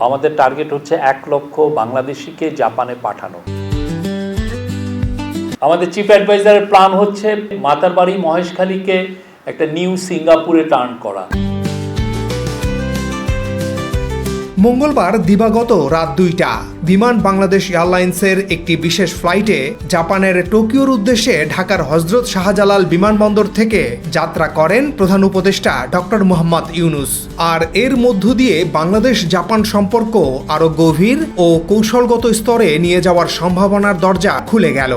আমাদের টার্গেট হচ্ছে এক লক্ষ বাংলাদেশিকে জাপানে পাঠানো। আমাদের চিফ অ্যাডভাইজারের প্ল্যান হচ্ছে মাতারবাড়ি মহেশখালীকে একটা নিউ সিঙ্গাপুরে টার্ন করা। মঙ্গলবার দিবাগত রাত দুইটা। বিমান বাংলাদেশ এয়ারলাইন্সের একটি বিশেষ ফ্লাইটে জাপানের টোকিওর উদ্দেশ্যে ঢাকার হজরত শাহজালাল বিমানবন্দর থেকে যাত্রা করেন প্রধান উপদেষ্টা ডক্টর মোহাম্মদ ইউনুস। আর এর মধ্য দিয়ে বাংলাদেশ জাপান সম্পর্ক আরও গভীর ও কৌশলগত স্তরে নিয়ে যাওয়ার সম্ভাবনার দরজা খুলে গেল।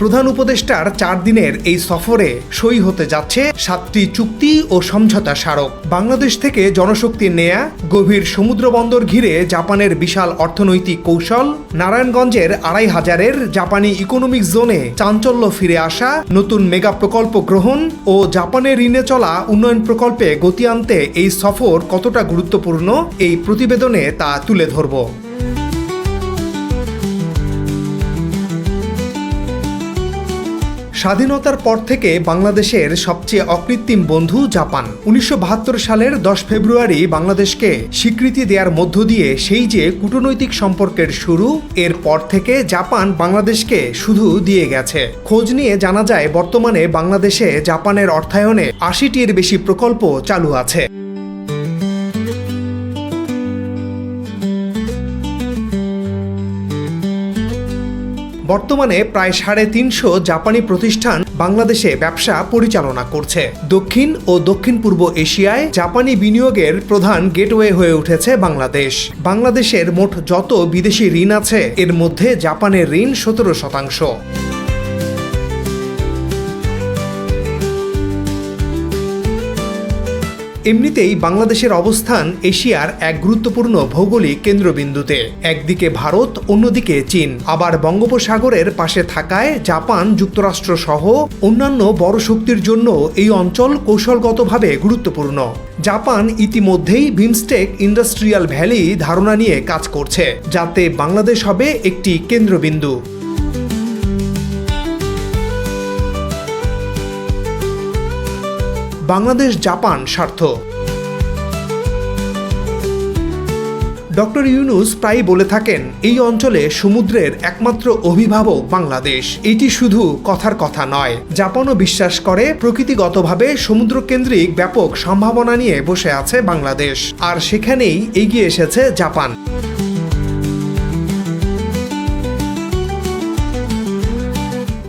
প্রধান উপদেষ্টার চার দিনের এই সফরে সই হতে যাচ্ছে সাতটি চুক্তি ও সমঝোতা স্মারক। বাংলাদেশ থেকে জনশক্তি নেয়া, গভীর সমুদ্র বন্দর ঘিরে জাপানের বিশাল অর্থনৈতিক কৌশল, নারায়ণগঞ্জের আড়াই হাজারের জাপানি ইকোনমিক জোনে চাঞ্চল্য ফিরে আসা, নতুন মেগা প্রকল্প গ্রহণ ও জাপানের ঋণে চলা উন্নয়ন প্রকল্পে গতি আনতে এই সফর কতটা গুরুত্বপূর্ণ এই প্রতিবেদনে তা তুলে ধরব। স্বাধীনতার পর থেকে বাংলাদেশের সবচেয়ে অকৃত্রিম বন্ধু জাপান। উনিশশো বাহাত্তর সালের দশ ফেব্রুয়ারি বাংলাদেশকে স্বীকৃতি দেওয়ার মধ্য দিয়ে সেই যে কূটনৈতিক সম্পর্কের শুরু, এর পর থেকে জাপান বাংলাদেশকে শুধু দিয়ে গেছে। খোঁজ নিয়ে জানা যায়, বর্তমানে বাংলাদেশে জাপানের অর্থায়নে আশিটির বেশি প্রকল্প চালু আছে। বর্তমানে প্রায় সাড়ে তিনশো জাপানি প্রতিষ্ঠান বাংলাদেশে ব্যবসা পরিচালনা করছে। দক্ষিণ ও দক্ষিণ পূর্ব এশিয়ায় জাপানি বিনিয়োগের প্রধান গেটওয়ে হয়ে উঠেছে বাংলাদেশ। বাংলাদেশের মোট যত বিদেশি ঋণ আছে, এর মধ্যে জাপানের ঋণ সতেরো শতাংশ। এমনিতেই বাংলাদেশের অবস্থান এশিয়ার এক গুরুত্বপূর্ণ ভৌগোলিক কেন্দ্রবিন্দুতে। একদিকে ভারত, অন্যদিকে চীন। আবার বঙ্গোপসাগরের পাশে থাকায় জাপান যুক্তরাষ্ট্র সহ অন্যান্য বড় শক্তির জন্য এই অঞ্চল কৌশলগতভাবে গুরুত্বপূর্ণ। জাপান ইতিমধ্যেই বিমস্টেক ইন্ডাস্ট্রিয়াল ভ্যালি ধারণা নিয়ে কাজ করছে, যাতে বাংলাদেশ হবে একটি কেন্দ্রবিন্দু। বাংলাদেশ, জাপান স্বার্থ। ডক্টর ইউনুস প্রায়ই বলে থাকেন, এই অঞ্চলে সমুদ্রের একমাত্র অভিভাবক বাংলাদেশ। এটি শুধু কথার কথা নয়। জাপানও বিশ্বাস করে, প্রকৃতিগতভাবে সমুদ্রকেন্দ্রিক ব্যাপক সম্ভাবনা নিয়ে বসে আছে বাংলাদেশ। আর সেখানেই এগিয়ে এসেছে জাপান।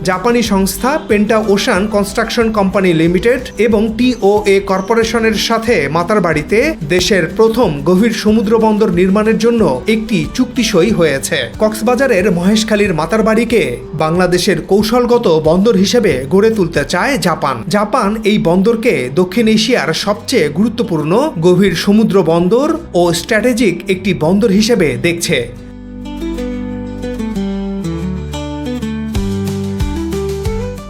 জাপানি সংস্থা Penta Ocean Construction Company Limited এবং টিওএ কর্পোরেশনের সাথে মাতারবাড়িতে দেশের প্রথম গভীর সমুদ্র বন্দর নির্মাণের জন্য একটি চুক্তি সই হয়েছে। কক্সবাজারের মহেশখালীর মাতারবাড়িকে বাংলাদেশের কৌশলগত বন্দর হিসেবে গড়ে তুলতে চায় জাপান। জাপান এই বন্দরকে দক্ষিণ এশিয়ার সবচেয়ে গুরুত্বপূর্ণ গভীর সমুদ্র বন্দর ও স্ট্র্যাটেজিক একটি বন্দর হিসেবে দেখছে।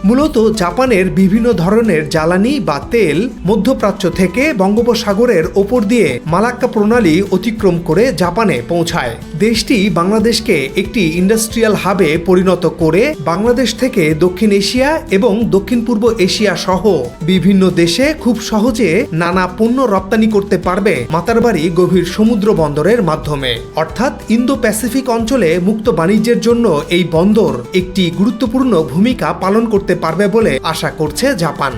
মূলত জাপানের বিভিন্ন ধরনের জ্বালানি বা তেল মধ্যপ্রাচ্য থেকে বঙ্গোপসাগরের ওপর দিয়ে মালাক্কা প্রণালী অতিক্রম করে জাপানে পৌঁছায়। দেশটি বাংলাদেশকে একটি ইন্ডাস্ট্রিয়াল হাবে পরিণত করে বাংলাদেশ থেকে দক্ষিণ এশিয়া এবং দক্ষিণ পূর্ব এশিয়া সহ বিভিন্ন দেশে খুব সহজে নানা পণ্য রপ্তানি করতে পারবে মাতারবাড়ি গভীর সমুদ্র বন্দরের মাধ্যমে। অর্থাৎ ইন্দো প্যাসিফিক অঞ্চলে মুক্ত বাণিজ্যের জন্য এই বন্দর একটি গুরুত্বপূর্ণ ভূমিকা পালন করতে পারবে বলে আশা করছে জাপান।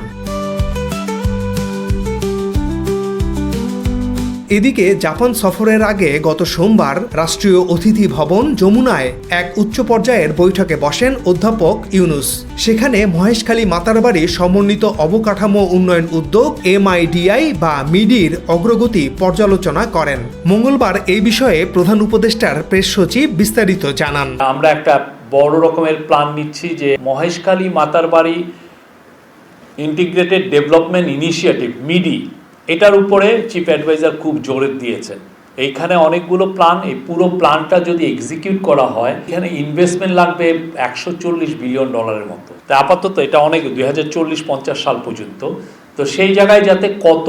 এদিকে জাপান সফরের আগে গত সোমবার রাষ্ট্রীয় অতিথি ভবন যমুনায় এক উচ্চ পর্যায়ের বৈঠকে বসেন অধ্যাপক ইউনুস। সেখানে মহেশখালী মাতারবাড়ি সমন্বিত অবকাঠামো উন্নয়ন উদ্যোগ এমআইডিআই বা মিডির অগ্রগতি পর্যালোচনা করেন। মঙ্গলবার এই বিষয়ে প্রধান উপদেষ্টার প্রেস সচিব বিস্তারিত জানান। আমরা একটা বড় রকমের প্ল্যান নিচ্ছি যে মহেশখালী মাতার বাড়ি ইন্টিগ্রেটেড ডেভেলপমেন্ট ইনিশিয়েটিভ মিডি এটার উপরে চিফ অ্যাডভাইজার খুব জোর দিয়েছেন এইখানে অনেকগুলো প্ল্যান এই পুরো প্ল্যানটা যদি এক্সিকিউট করা হয়, এখানে ইনভেস্টমেন্ট লাগবে একশো চল্লিশ বিলিয়ন ডলারের মতো। তা আপাতত এটা অনেক, দুই হাজার চল্লিশ পঞ্চাশ সাল পর্যন্ত। তো সেই জায়গায় যাতে কত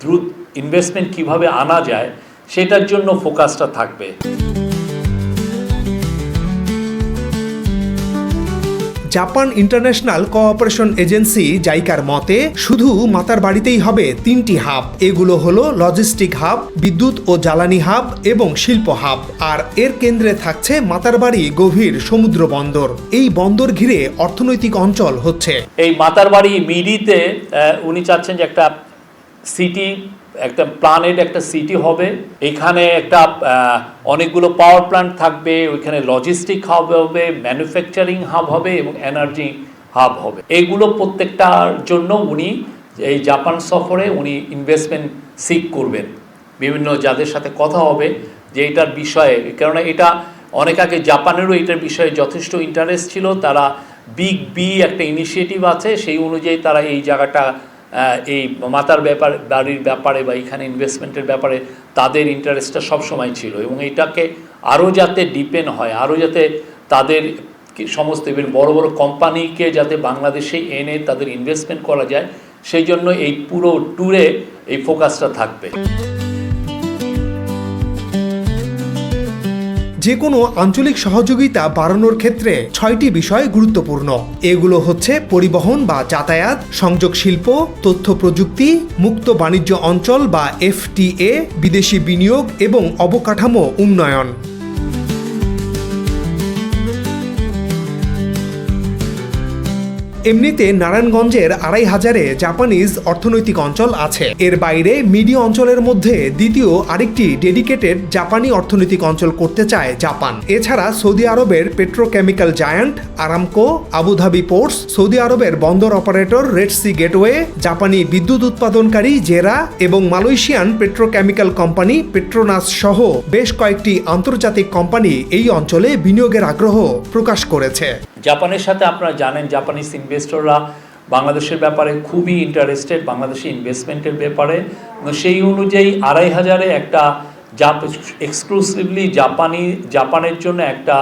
দ্রুত ইনভেস্টমেন্ট কীভাবে আনা যায়, সেটার জন্য ফোকাসটা থাকবে। জাপান ইন্টারন্যাশনাল কোঅপারেশন এজেন্সি জাইকার মতে শুধু মাতার বাড়িতেই হবে তিনটি হাব। এগুলো হলো লজিস্টিক হাব বিদ্যুৎ ও জ্বালানি হাব এবং শিল্প হাব। আর এর কেন্দ্রে থাকছে মাতারবাড়ি গভীর সমুদ্র বন্দর। এই বন্দর ঘিরে অর্থনৈতিক অঞ্চল হচ্ছে। এই মাতারবাড়ি মিডিতে আহ, উনি চাচ্ছেন যে একটা সিটি একটা প্ল্যানেট একটা সিটি হবে। এখানে একটা অনেকগুলো পাওয়ার প্ল্যান্ট থাকবে, ওইখানে লজিস্টিক হাব হবে ম্যানুফ্যাকচারিং হাব হবে এবং এনার্জি হাব হবে। এগুলো প্রত্যেকটার জন্য উনি এই জাপান সফরে উনি ইনভেস্টমেন্ট সিক করবেন। বিভিন্ন যাদের সাথে কথা হবে যে এটার বিষয়ে, কেননা এটা অনেক আগে জাপানেরও এটার বিষয়ে যথেষ্ট ইন্টারেস্ট ছিল। তারা বিগ বি একটা ইনিশিয়েটিভ আছে, সেই অনুযায়ী তারা এই জায়গাটা এই মাতার ব্যাপার, বাড়ির ব্যাপারে বা এখানে ইনভেস্টমেন্টের ব্যাপারে তাদের ইন্টারেস্টটা সবসময় ছিল এবং এটাকে আরও যাতে ডিপেন্ড হয় আরও যাতে তাদের সমস্ত এবার বড় বড় কোম্পানিকে যাতে বাংলাদেশে এনে তাদের ইনভেস্টমেন্ট করা যায়, সেই জন্য এই পুরো ট্যুরে এই ফোকাসটা থাকবে। যে কোনো আঞ্চলিক সহযোগিতা বাড়ানোর ক্ষেত্রে ছয়টি বিষয় গুরুত্বপূর্ণ। এগুলো হচ্ছে পরিবহন বা যাতায়াত, সংযোগ শিল্প, তথ্য প্রযুক্তি, মুক্ত বাণিজ্য অঞ্চল বা এফটিএ, বিদেশি বিনিয়োগ এবং অবকাঠামো উন্নয়ন। এমনিতে নারায়ণগঞ্জের আড়াই হাজারে জাপানিজ অর্থনৈতিক অঞ্চল আছে। এর বাইরে মিডি অঞ্চলের মধ্যে দ্বিতীয় আরেকটি ডেডিকেটেড জাপানি অর্থনৈতিক অঞ্চল করতে চায় জাপান এছাড়া সৌদি আরবের petrochemical giant Aramco Abu Dhabi ports Saudi আরবের বন্দর অপারেটর রেড সি গেটওয়ে জাপানি বিদ্যুৎ উৎপাদনকারী জেরা এবং মালয়েশিয়ান পেট্রোকেমিক্যাল কোম্পানি পেট্রোনাস সহ বেশ কয়েকটি আন্তর্জাতিক কোম্পানি এই অঞ্চলে বিনিয়োগের আগ্রহ প্রকাশ করেছে। জাপানের সাথে আপনারা জানেন জাপানিজ ইনভেস্টররা বাংলাদেশের ব্যাপারে খুবই ইন্টারেস্টেড বাংলাদেশি ইনভেস্টমেন্টের ব্যাপারে। সেই অনুযায়ী আড়াই হাজারে একটা জাপ এক্সক্লুসিভলি জাপানি জাপানের জন্য একটা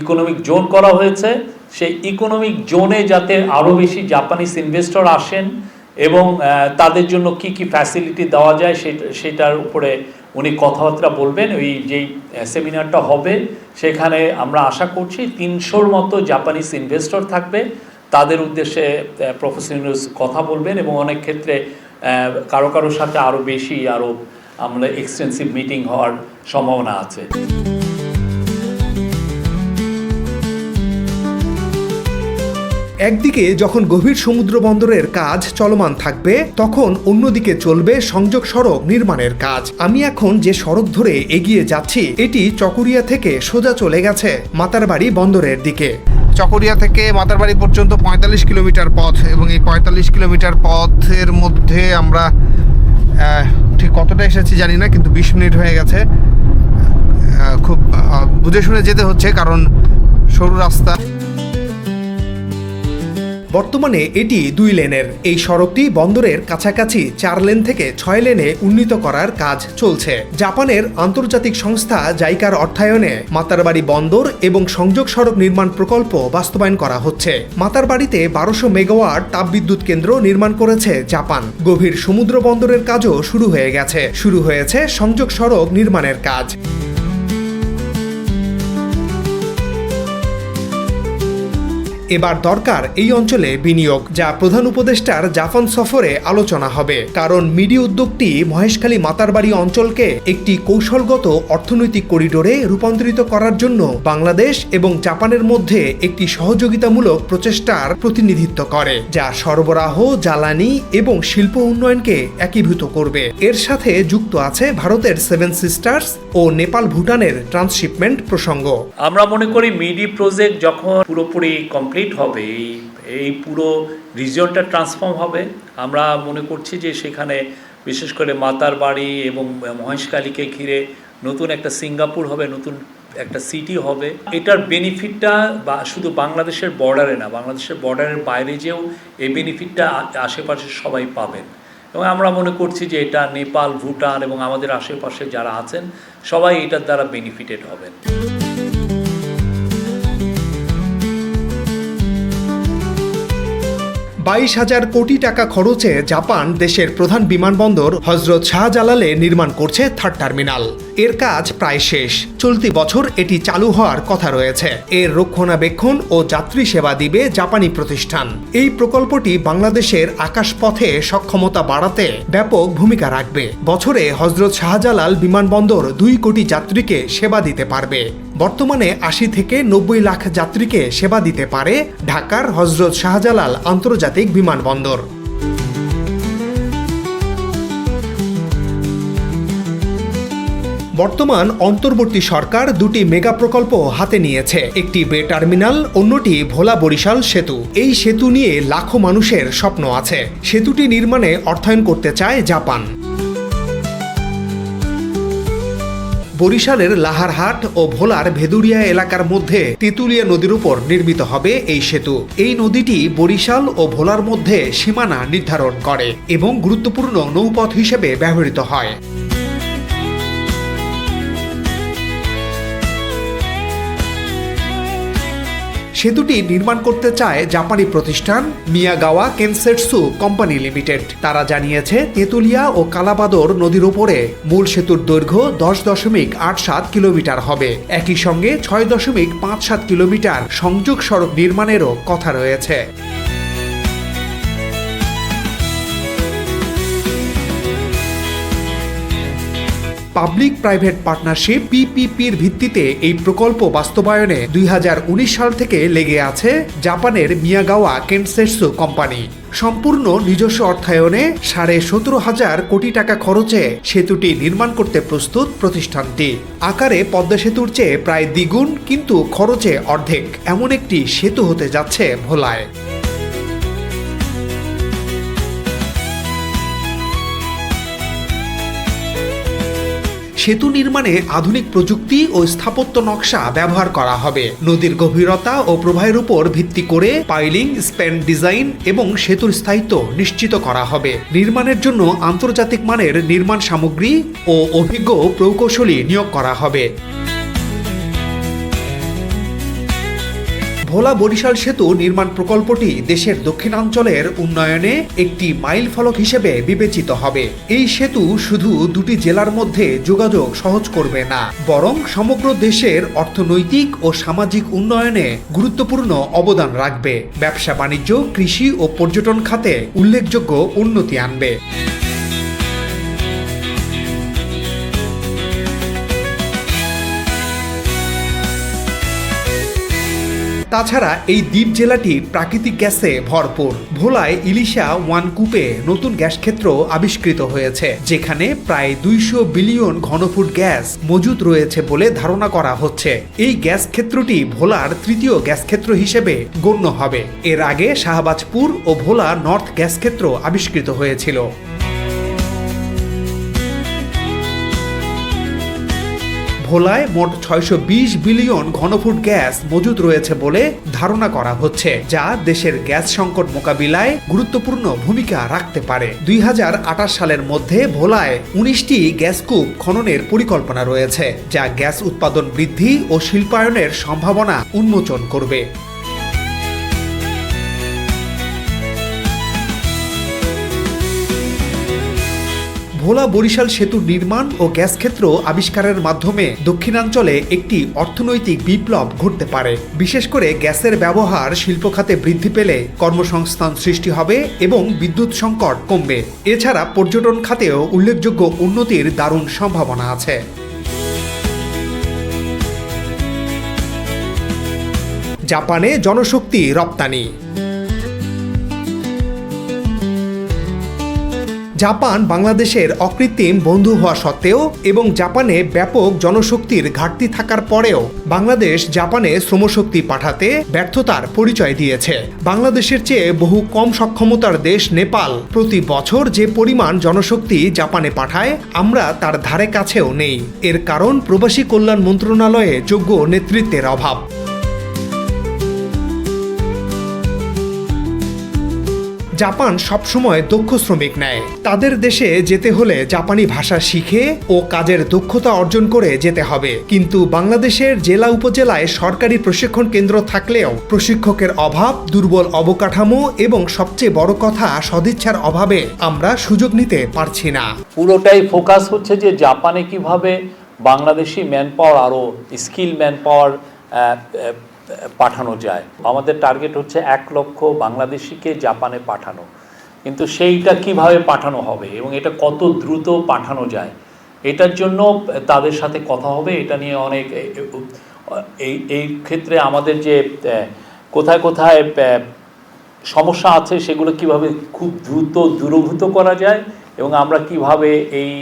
ইকোনমিক জোন করা হয়েছে। সেই ইকোনমিক জোনে যাতে আরও বেশি জাপানিজ ইনভেস্টর আসেন এবং তাদের জন্য কি কি ফ্যাসিলিটি দেওয়া যায় সেটা সেটার উপরে উনি কথাবার্তা বলবেন, ওই যেই সেমিনারটা হবে, সেখানে আমরা আশা করছি তিনশোর মতো জাপানিজ ইনভেস্টর থাকবে। তাদের উদ্দেশ্যে প্রফেসর ইউনুস কথা বলবেন এবং অনেক ক্ষেত্রে কারও কারোর সাথে আরও বেশি আরও আমরা এক্সটেন্সিভ মিটিং হওয়ার সম্ভাবনা আছে। একদিকে যখন গভীর সমুদ্র বন্দরের কাজ চলমান থাকবে, তখন অন্যদিকে চলবে সংযোগ সড়ক নির্মাণের কাজ। আমি এখন যে সড়ক ধরে এগিয়ে যাচ্ছি, এটি চকরিয়া থেকে সোজা চলে গেছে মাতারবাড়ি বন্দরের দিকে। চকরিয়া থেকে মাতারবাড়ি পর্যন্ত পঁয়তাল্লিশ কিলোমিটার পথ এবং এই পঁয়তাল্লিশ কিলোমিটার পথের মধ্যে আমরা ঠিক কতটা এসেছি জানি না, কিন্তু বিশ মিনিট হয়ে গেছে। খুব বুঝে শুনে যেতে হচ্ছে, কারণ সরু রাস্তা। বর্তমানে এটি দুই লেনের। এই সড়কটি বন্দরের কাছাকাছি চার লেন থেকে ছয় লেনে উন্নীত করার কাজ চলছে। জাপানের আন্তর্জাতিক সংস্থা জাইকার অর্থায়নে মাতারবাড়ি বন্দর এবং সংযোগ সড়ক নির্মাণ প্রকল্প বাস্তবায়ন করা হচ্ছে। মাতারবাড়িতে বারোশো মেগাওয়াট তাপবিদ্যুৎ কেন্দ্র নির্মাণ করেছে জাপান। গভীর সমুদ্র বন্দরের কাজও শুরু হয়ে গেছে। শুরু হয়েছে সংযোগ সড়ক নির্মাণের কাজ। এবার দরকার এই অঞ্চলে বিনিয়োগ, যা প্রধান উপদেষ্টার জাপান সফরে আলোচনা হবে। কারণ মিডি উদ্যোগটি মহেশখালী মাতারবাড়ি অঞ্চলকে একটি কৌশলগত অর্থনৈতিক করিডোরে রূপান্তরিত করার জন্য বাংলাদেশ এবং জাপানের মধ্যে একটি সহযোগিতামূলক প্রচেষ্টার প্রতিনিধিত্ব করে, যা সরবরাহ, জ্বালানি এবং শিল্প উন্নয়নকে একীভূত করবে। এর সাথে যুক্ত আছে ভারতের সেভেন সিস্টার্স ও নেপাল ভুটানের ট্রান্সশিপমেন্ট প্রসঙ্গ। আমরা মনে করি মিডি প্রজেক্ট যখন পুরোপুরি কমপ্লিট হবে, এই এই পুরো রিজিয়নটা ট্রান্সফর্ম হবে। আমরা মনে করছি যে সেখানে বিশেষ করে মাতার বাড়ি এবং মহেশকালীকে ঘিরে নতুন একটা সিঙ্গাপুর হবে, নতুন একটা সিটি হবে। এটার বেনিফিটটা বা শুধু বাংলাদেশের বর্ডারে না, বাংলাদেশের বর্ডারের বাইরে যেও এই বেনিফিটটা আশেপাশে সবাই পাবেন। এবং আমরা মনে করছি যে এটা নেপাল, ভুটান এবং আমাদের আশেপাশে যারা আছেন, সবাই এটার দ্বারা বেনিফিটেড হবেন। বাইশ হাজার কোটি টাকা খরচে জাপান দেশের প্রধান বিমানবন্দর হজরত শাহজালালে নির্মাণ করছে থার্ড টার্মিনাল। এর কাজ প্রায় শেষ। চলতি বছর এটি চালু হওয়ার কথা রয়েছে। এর রক্ষণাবেক্ষণ ও যাত্রী সেবা দিবে জাপানি প্রতিষ্ঠান। এই প্রকল্পটি বাংলাদেশের আকাশপথে সক্ষমতা বাড়াতে ব্যাপক ভূমিকা রাখবে। বছরে হজরত শাহজালাল বিমানবন্দর দুই কোটি যাত্রীকে সেবা দিতে পারবে। বর্তমানে আশি থেকে নব্বই লাখ যাত্রীকে সেবা দিতে পারে ঢাকার হজরত শাহজালাল আন্তর্জাতিক বিমানবন্দর। বর্তমান অন্তর্বর্তী সরকার দুটি মেগা প্রকল্প হাতে নিয়েছে, একটি বে টার্মিনাল, অন্যটি ভোলা বরিশাল সেতু। এই সেতু নিয়ে লাখো মানুষের স্বপ্ন আছে। সেতুটি নির্মাণে অর্থায়ন করতে চায় জাপান। বরিশালের লাহারহাট ও ভোলার ভেদুরিয়া এলাকার মধ্যে তেঁতুলিয়া নদীর উপর নির্মিত হবে এই সেতু। এই নদীটি বরিশাল ও ভোলার মধ্যে সীমানা নির্ধারণ করে এবং গুরুত্বপূর্ণ নৌপথ হিসেবে ব্যবহৃত হয়। সেতুটি নির্মাণ করতে চায় জাপানি প্রতিষ্ঠান মিয়াগাওয়া কেনসেটসু কোম্পানি লিমিটেড। তারা জানিয়েছে, তেঁতুলিয়া ও কালাবাদর নদীর উপরে মূল সেতুর দৈর্ঘ্য দশ দশমিক আট সাত কিলোমিটার হবে। একই সঙ্গে ছয় দশমিক পাঁচ সাত কিলোমিটার সংযোগ সড়ক নির্মাণেরও কথা রয়েছে। পাবলিক প্রাইভেট পার্টনারশিপ পিপিপির ভিত্তিতে এই প্রকল্প বাস্তবায়নে দুই হাজার উনিশ সাল থেকে লেগে আছে জাপানের মিয়াগাওয়া কেনসেটসু কোম্পানি। সম্পূর্ণ নিজস্ব অর্থায়নে সাড়ে সতেরো হাজার কোটি টাকা খরচে সেতুটি নির্মাণ করতে প্রস্তুত প্রতিষ্ঠানটি। আকারে পদ্মা সেতুর চেয়ে প্রায় দ্বিগুণ কিন্তু খরচে অর্ধেক। এমন একটি সেতু হতে যাচ্ছে ভোলায়। সেতু নির্মাণে আধুনিক প্রযুক্তি ও স্থাপত্য নকশা ব্যবহার করা হবে। নদীর গভীরতা ও প্রবাহের উপর ভিত্তি করে পাইলিং, স্প্যান ডিজাইন এবং সেতুর স্থায়িত্ব নিশ্চিত করা হবে। নির্মাণের জন্য আন্তর্জাতিক মানের নির্মাণ সামগ্রী ও অভিজ্ঞ প্রকৌশলী নিয়োগ করা হবে। ভোলা বরিশাল সেতু নির্মাণ প্রকল্পটি দেশের দক্ষিণাঞ্চলের উন্নয়নে একটি মাইল ফলক হিসেবে বিবেচিত হবে। এই সেতু শুধু দুটি জেলার মধ্যে যোগাযোগ সহজ করবে না, বরং সমগ্র দেশের অর্থনৈতিক ও সামাজিক উন্নয়নে গুরুত্বপূর্ণ অবদান রাখবে। ব্যবসা বাণিজ্য কৃষি ও পর্যটন খাতে উল্লেখযোগ্য উন্নতি আনবে। তাছাড়া এই দ্বীপ জেলাটি প্রাকৃতিক গ্যাসে ভরপুর। ভোলায় ইলিশা ওয়ান কূপে নতুন গ্যাস ক্ষেত্র আবিষ্কৃত হয়েছে, যেখানে প্রায় দুইশো বিলিয়ন ঘনফুট গ্যাস মজুদ রয়েছে বলে ধারণা করা হচ্ছে। এই গ্যাস ক্ষেত্রটি ভোলার তৃতীয় গ্যাস ক্ষেত্র হিসেবে গণ্য হবে। এর আগে শাহবাজপুর ও ভোলা নর্থ গ্যাস ক্ষেত্র আবিষ্কৃত হয়েছিল। ভোলায় মোট ছয়শো বিশ বিলিয়ন ঘনফুট গ্যাস মজুদ রয়েছে বলে ধারণা করা হচ্ছে, যা দেশের গ্যাস সংকট মোকাবিলায় গুরুত্বপূর্ণ ভূমিকা রাখতে পারে। দুই হাজার আঠাশ সালের মধ্যে ভোলায় উনিশটি গ্যাস কূপ খননের পরিকল্পনা রয়েছে, যা গ্যাস উৎপাদন বৃদ্ধি ও শিল্পায়নের সম্ভাবনা উন্মোচন করবে। ভোলা বরিশাল সেতুর নির্মাণ ও গ্যাস ক্ষেত্র আবিষ্কারের মাধ্যমে দক্ষিণাঞ্চলে একটি অর্থনৈতিক বিপ্লব ঘটতে পারে। বিশেষ করে গ্যাসের ব্যবহার শিল্প খাতে বৃদ্ধি পেলে কর্মসংস্থান সৃষ্টি হবে এবং বিদ্যুৎ সংকট কমবে। এছাড়া পর্যটন খাতেও উল্লেখযোগ্য উন্নতির দারুণ সম্ভাবনা আছে। জাপানে জনশক্তি রপ্তানি। জাপান বাংলাদেশের অকৃত্রিম বন্ধু হওয়া সত্ত্বেও এবং জাপানে ব্যাপক জনশক্তির ঘাটতি থাকার পরেও বাংলাদেশ জাপানে শ্রমশক্তি পাঠাতে ব্যর্থতার পরিচয় দিয়েছে। বাংলাদেশের চেয়ে বহু কম সক্ষমতার দেশ নেপাল। প্রতি বছর যে পরিমাণ জনশক্তি জাপানে পাঠায়, আমরা তার ধারে কাছেও নেই। এর কারণ প্রবাসী কল্যাণ মন্ত্রণালয়ে যোগ্য নেতৃত্বের অভাব। জাপান সবসময় দক্ষ শ্রমিক নেয়। তাদের দেশে যেতে হলে জাপানি ভাষা শিখে ও কাজের দক্ষতা অর্জন করে যেতে হবে। কিন্তু বাংলাদেশের জেলা উপজেলায় সরকারি প্রশিক্ষণ কেন্দ্র থাকলেও প্রশিক্ষকের অভাব, দুর্বল অবকাঠামো এবং সবচেয়ে বড় কথা সদিচ্ছার অভাবে আমরা সুযোগ নিতে পারছি না। পুরোটাই ফোকাস হচ্ছে যে জাপানে কীভাবে বাংলাদেশি ম্যান পাওয়ার আরও স্কিল ম্যান পাওয়ার পাঠানো যায়। আমাদের টার্গেট হচ্ছে এক লক্ষ বাংলাদেশিকে জাপানে পাঠানো। কিন্তু সেইটা কীভাবে পাঠানো হবে এবং এটা কত দ্রুত পাঠানো যায়, এটার জন্য তাদের সাথে কথা হবে, এটা নিয়ে অনেক এই এই ক্ষেত্রে আমাদের যে কোথায় কোথায় সমস্যা আছে সেগুলো কীভাবে খুব দ্রুত দূরভূত করা যায় এবং আমরা কীভাবে এই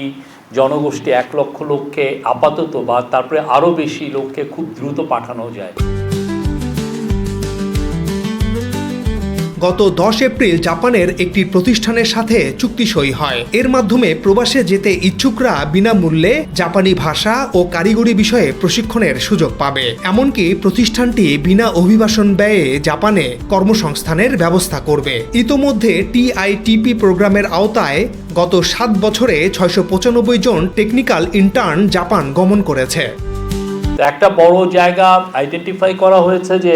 জনগোষ্ঠী এক লক্ষ লোককে আপাতত বা তারপরে আরও বেশি লোককে খুব দ্রুত পাঠানো যায়। গত দশ এপ্রিল জাপানের একটি প্রতিষ্ঠানের সাথে চুক্তি সই হয়। এর মাধ্যমে প্রবাসে যেতে ইচ্ছুকরা বিনামূল্যে জাপানি ভাষা ও কারিগরি বিষয়ে প্রশিক্ষণের সুযোগ পাবে। এমনকি প্রতিষ্ঠানটি বিনা অভিবাসন ব্যয়ে জাপানে কর্মসংস্থানের ব্যবস্থা করবে। ইতোমধ্যে টিআইটিপি প্রোগ্রামের আওতায় গত সাত বছরে ছয়শো পঁচানব্বই জন টেকনিক্যাল ইন্টার্ন জাপান গমন করেছে। একটা বড় জায়গা আইডেন্টিফাই করা হয়েছে যে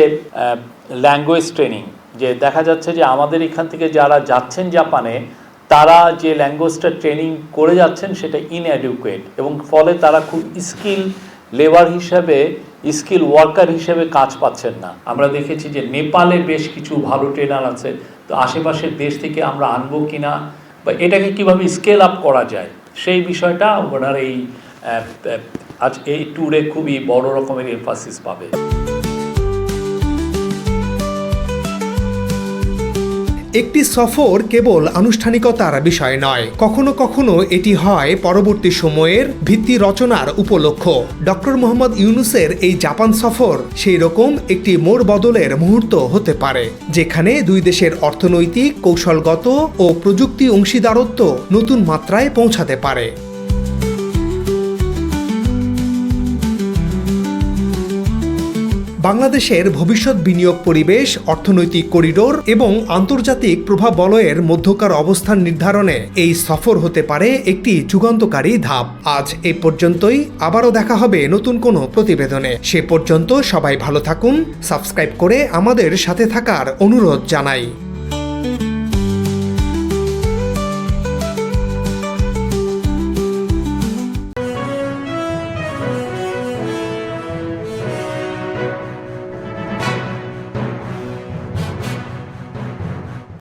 ল্যাঙ্গুয়েজ ট্রেনিং যে দেখা যাচ্ছে যে আমাদের এখান থেকে যারা যাচ্ছেন জাপানে, তারা যে ল্যাঙ্গুয়েজটা ট্রেনিং করে যাচ্ছেন সেটা ইনঅ্যাডিকুয়েট এবং ফলে তারা খুব স্কিল লেবার হিসেবে স্কিল ওয়ার্কার হিসেবে কাজ পাচ্ছেন না। আমরা দেখেছি যে নেপালে বেশ কিছু ভালো ট্রেনার আছে, তো আশেপাশের দেশ থেকে আমরা আনব কিনা বা এটাকে কীভাবে স্কেল আপ করা যায়, সেই বিষয়টা ওনার এই আজ এই ট্যুরে খুবই বড় রকমের এমফাসিস পাবে। একটি সফর কেবল আনুষ্ঠানিকতার বিষয় নয়। কখনো কখনো এটি হয় পরবর্তী সময়ের ভিত্তি রচনার উপলক্ষ। ডক্টর মোহাম্মদ ইউনুসের এই জাপান সফর সেই রকম একটি মোড় বদলের মুহূর্ত হতে পারে, যেখানে দুই দেশের অর্থনৈতিক কৌশলগত ও প্রযুক্তি অংশীদারত্ব নতুন মাত্রায় পৌঁছাতে পারে। বাংলাদেশের ভবিষ্যৎ বিনিয়োগ পরিবেশ, অর্থনৈতিক করিডোর এবং আন্তর্জাতিক প্রভাব বলয়ের মধ্যকার অবস্থান নির্ধারণে এই সফর হতে পারে একটি যুগান্তকারী ধাপ। আজ এ পর্যন্তই। আবারও দেখা হবে নতুন কোনো প্রতিবেদনে। সে পর্যন্ত সবাই ভালো থাকুন, সাবস্ক্রাইব করে আমাদের সাথে থাকার অনুরোধ জানাই।